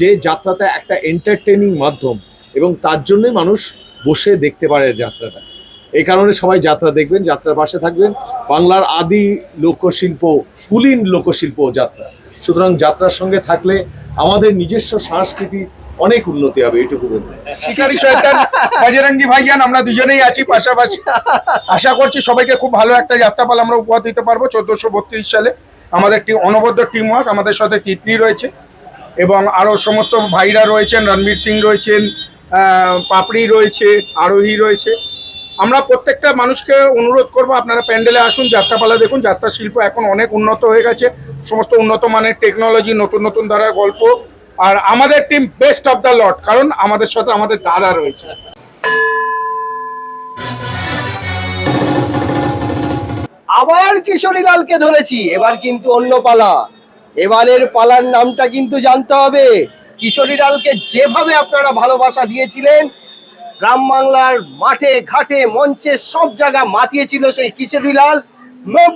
যে যাত্রাটা একটা এন্টারটেনিং মাধ্যম এবং তার জন্যই মানুষ বসে দেখতে পারে যাত্রাটা। এই কারণে সবাই যাত্রা দেখবেন, যাত্রার পাশে থাকবেন। বাংলার আদি লোকশিল্প, কুলীন লোকশিল্প যাত্রা। সুতরাং যাত্রার সঙ্গে থাকলে আমাদের নিজস্ব সংস্কৃতি অনেক উন্নতি হবে এটুকু বলতে। শিকারি শয়তান ভাইজান, আমরা দুজনেই আছি পাশাপাশি। আশা করছি সবাইকে খুব ভালো একটা যাত্রাপাল আমরা উপহার দিতে পারব। চোদ্দশো সালে আমাদের একটি অনবদ্য টিম ওয়ার্ক আমাদের সাথে তিতলি রয়েছে। এবং আরও সমস্ত ভাইরা রয়েছেন, রণবীর সিং রয়েছেন পাপড়ি রয়েছে, আরোহী রয়েছে। আমরা প্রত্যেকটা মানুষকে অনুরোধ করব, আপনারা প্যান্ডেলে আসুন, যাত্রাপালা দেখুন। যাত্রা শিল্প এখন অনেক উন্নত হয়ে গেছে। সমস্ত উন্নত মানের টেকনোলজি নতুন নতুন ধারার গল্প। আর আমাদের team best of the lot কারণ আমাদের সাথে আমাদের দাদা রয়েছে। আবার কিশোরীলালকে ধরেছি, এবার কিন্তু অন্য পালা এবারের পালার নামটা কিন্তু জানতে হবে। কিশোরী লালকে যেভাবে আপনারা ভালোবাসা দিয়েছিলেন, গ্রাম বাংলার মাঠে, ঘাটে, মঞ্চে, সব জায়গা মাতিয়েছিল সেই কিশোরী লাল।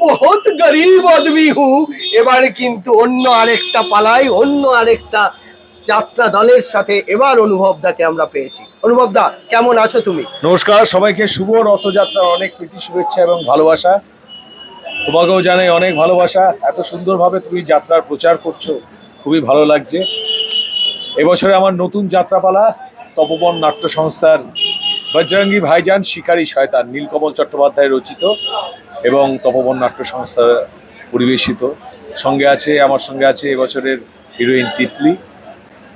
বহুত গরিব আদমি হু। এবার কিন্তু অন্য আরেকটা পালাই অন্য আরেকটা যাত্রা দলের সাথে এবার অনুভব দাকে আমরা পেয়েছি। অনুভব দা কেমন আছো তুমি? নমস্কার, সবাইকে শুভ রথযাত্রার অনেক প্রীতি, শুভেচ্ছা এবং ভালোবাসা। তোমাকেও জানাই অনেক ভালোবাসা। এত সুন্দরভাবে তুমি যাত্রার প্রচার করছ, খুবই ভালো লাগছে। এবছরে আমার নতুন যাত্রাপালা, তপবন নাট্য সংস্থার বজরঙ্গি ভাইজান শিকারী শয়তান, নীলকমল চট্টোপাধ্যায় রচিত এবং তপবন নাট্য সংস্থা পরিবেশিত। সঙ্গে আছে, আমার সঙ্গে আছে এবছরের হিরোইন তিতলি।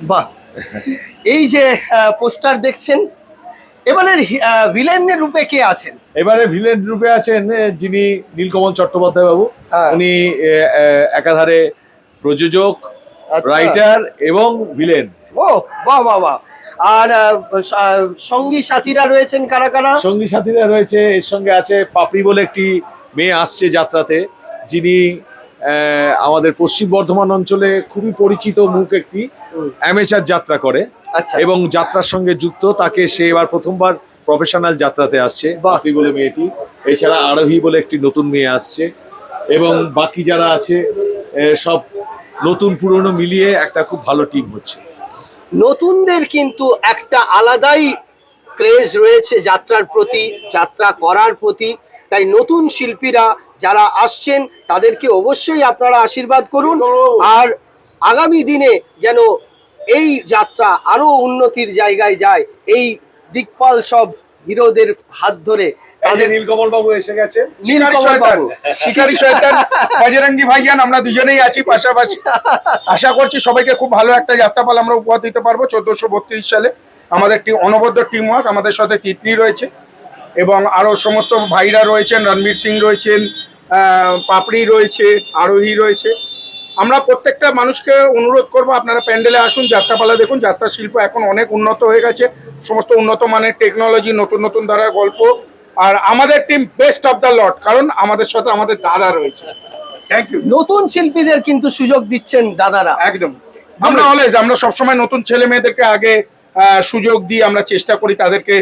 বাহ! এই যে পোস্টার দেখছেন এবারের ভিলেনের রূপে কে আছেন? এবারে ভিলেন রূপে আছেন যিনি নীলকমল চট্টোপাধ্যায় বাবু। হ্যাঁ। উনি একাধারে প্রযোজক আচ্ছা। রাইটার এবং ভিলেন ও বাহ বাহ বাহ। আর সঙ্গী সাথীরা রয়েছেন কারা কারা? সঙ্গী সাথীরা রয়েছে এর সঙ্গে আছে পাপড়ি বলে একটি মেয়ে আসছে যাত্রাতে যিনি আমাদের পশ্চিম বর্ধমান অঞ্চলে খুবই পরিচিত মুখ একটি। অ্যামেচার যাত্রা করে আচ্ছা। এবং যাত্রার সঙ্গে যুক্ত তাকে সে এবার প্রথমবার প্রফেশনাল যাত্রাতে আসছে। বাপি বলে মেয়েটি এছাড়া আরোহী বলে একটি নতুন মেয়ে আসছে। এবং বাকি যারা আছে সব নতুন পুরনো মিলিয়ে একটা খুব ভালো টিম হচ্ছে। নতুনদের কিন্তু একটা আলাদাই ক্রেজ রয়েছে যাত্রার প্রতি যাত্রা করার প্রতি। তাই নতুন শিল্পীরা যারা আসছেন তাদেরকে অবশ্যই আপনারা আশীর্বাদ করুন। আর আগামী দিনে যেন এই যাত্রা আরও উন্নতির জায়গায় যায় এই দিকপাল সব হিরোদের হাত ধরে নীলকমল বাবু এসে শিকারি শয়তান। বজরঙ্গি ভাইজান আমরা দুজনেই আছি পাশাপাশি। আশা করছি সবাইকে খুব ভালো একটা যাত্রাপাল আমরা উপহার দিতে পারব। চোদ্দশো বত্রিশ সালে আমাদের একটি অনবদ্য টিম ওয়ার্ক আমাদের সাথে তিতলি রয়েছে এবং আরও সমস্ত ভাইরা রয়েছেন রণবীর সিং রয়েছেন পাপড়ি রয়েছে আরোহী রয়েছে। আমরা প্রত্যেকটা মানুষকে অনুরোধ করব আপনারা প্যান্ডেলে আসুন যাত্রাপালা দেখুন। যাত্রা শিল্প এখন অনেক উন্নত হয়ে গেছে। সমস্ত উন্নত মানের টেকনোলজি নতুন নতুন ধারার গল্প। আর আমাদের team best of the lot কারণ আমাদের সাথে আমাদের দাদা রয়েছে। থ্যাংক ইউ নতুন শিল্পীদের কিন্তু সুযোগ দিচ্ছেন দাদারা। একদম। আমরা অলওয়েজ আমরা সবসময় নতুন ছেলে মেয়েদেরকে আগে সুযোগ দিয়ে আমরা চেষ্টা করি তাদেরকে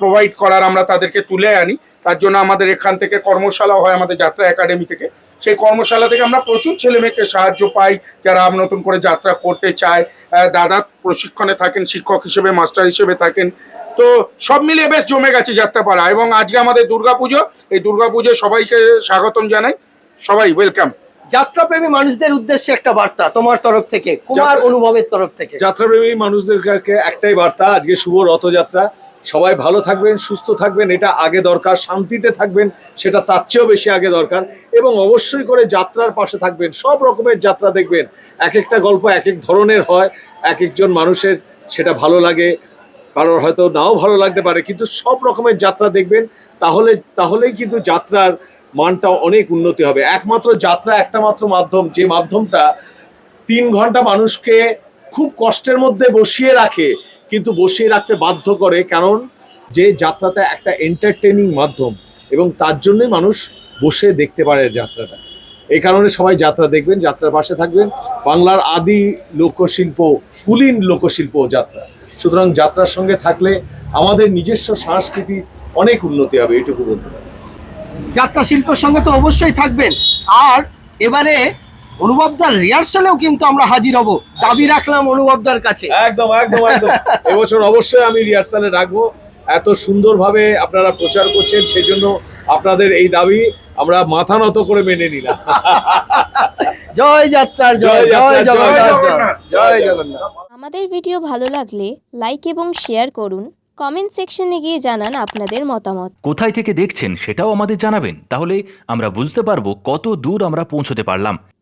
প্রোভাইড করার আমরা তাদেরকে তুলে আনি। তার জন্য আমাদের এখান থেকে কর্মশালা হয় আমাদের যাত্রা একাডেমি থেকে। সেই কর্মশালা থেকে আমরা প্রচুর ছেলে মেয়েকে সাহায্য পাই যারা নতুন করে যাত্রা করতে চায়। দাদা প্রশিক্ষণে থাকেন শিক্ষক হিসেবে মাস্টার হিসেবে থাকেন। তো সব মিলিয়ে বেশ জমে গেছে যাত্রাপাড়া এবং আজকে আমাদের দুর্গাপুজো এই দুর্গাপুজোয় সবাইকে স্বাগতম জানাই। সবাই ওয়েলকাম যাত্রাপ্রেমী মানুষদের উদ্দেশ্যে একটা বার্তা তোমার তরফ থেকে কুমার অনুভবের তরফ থেকে। যাত্রাপ্রেমী মানুষদের একটাই বার্তা আজকে শুভ রথযাত্রা। সবাই ভালো থাকবেন, সুস্থ থাকবেন, এটা আগে দরকার, শান্তিতে থাকবেন, সেটা তার চেয়েও বেশি আগে দরকার। এবং অবশ্যই করে যাত্রার পাশে থাকবেন, সব রকমের যাত্রা দেখবেন। এক একটা গল্প এক এক ধরনের হয়, এক একজন মানুষের সেটা ভালো লাগে, কারোর হয়তো নাও ভালো লাগতে পারে, কিন্তু সব রকমের যাত্রা দেখবেন, তাহলে, তাহলেই কিন্তু যাত্রার মানটা অনেক উন্নতি হবে। একমাত্র যাত্রা, একটা মাত্র মাধ্যম, যে মাধ্যমটা তিন ঘণ্টা মানুষকে খুব কষ্টের মধ্যে বসিয়ে রাখে কিন্তু বসিয়ে রাখতে বাধ্য করে, কারণ যে যাত্রাটা একটা এন্টারটেনিং মাধ্যম এবং তার জন্যই মানুষ বসে দেখতে পারে যাত্রাটা। এই কারণে সবাই যাত্রা দেখবেন, যাত্রার পাশে থাকবেন। বাংলার আদি লোকশিল্প, কুলীন লোকশিল্প যাত্রা। সুতরাং যাত্রার সঙ্গে থাকলে আমাদের নিজস্ব সংস্কৃতি অনেক উন্নতি হবে এটুকু বলতে পারি। যাত্রা শিল্পের সঙ্গে তো অবশ্যই থাকবেন। আর এবারে অনুভবদার রিহার্সালেও কিন্তু আমরা হাজির হব। দাবি রাখলাম অনুভবদার কাছে। একদম একদম একদম। এবছর অবশ্যই আমি রিহার্সালে রাখব। এত সুন্দরভাবে আপনারা প্রচার করছেন সেই জন্য আপনাদের এই দাবি আমরা মাথা নত করে মেনে নিলাম। জয় যাত্রার জয় জয় জগন্নাথ। জয় জগন্নাথ আমাদের ভিডিও ভালো লাগলে লাইক এবং শেয়ার করুন। কমেন্ট সেকশনে গিয়ে জানান আপনাদের মতামত। কোথায় থেকে দেখছেন সেটাও আমাদের জানাবেন। তাহলে আমরা বুঝতে পারব কত দূর আমরা পৌঁছতে পারলাম।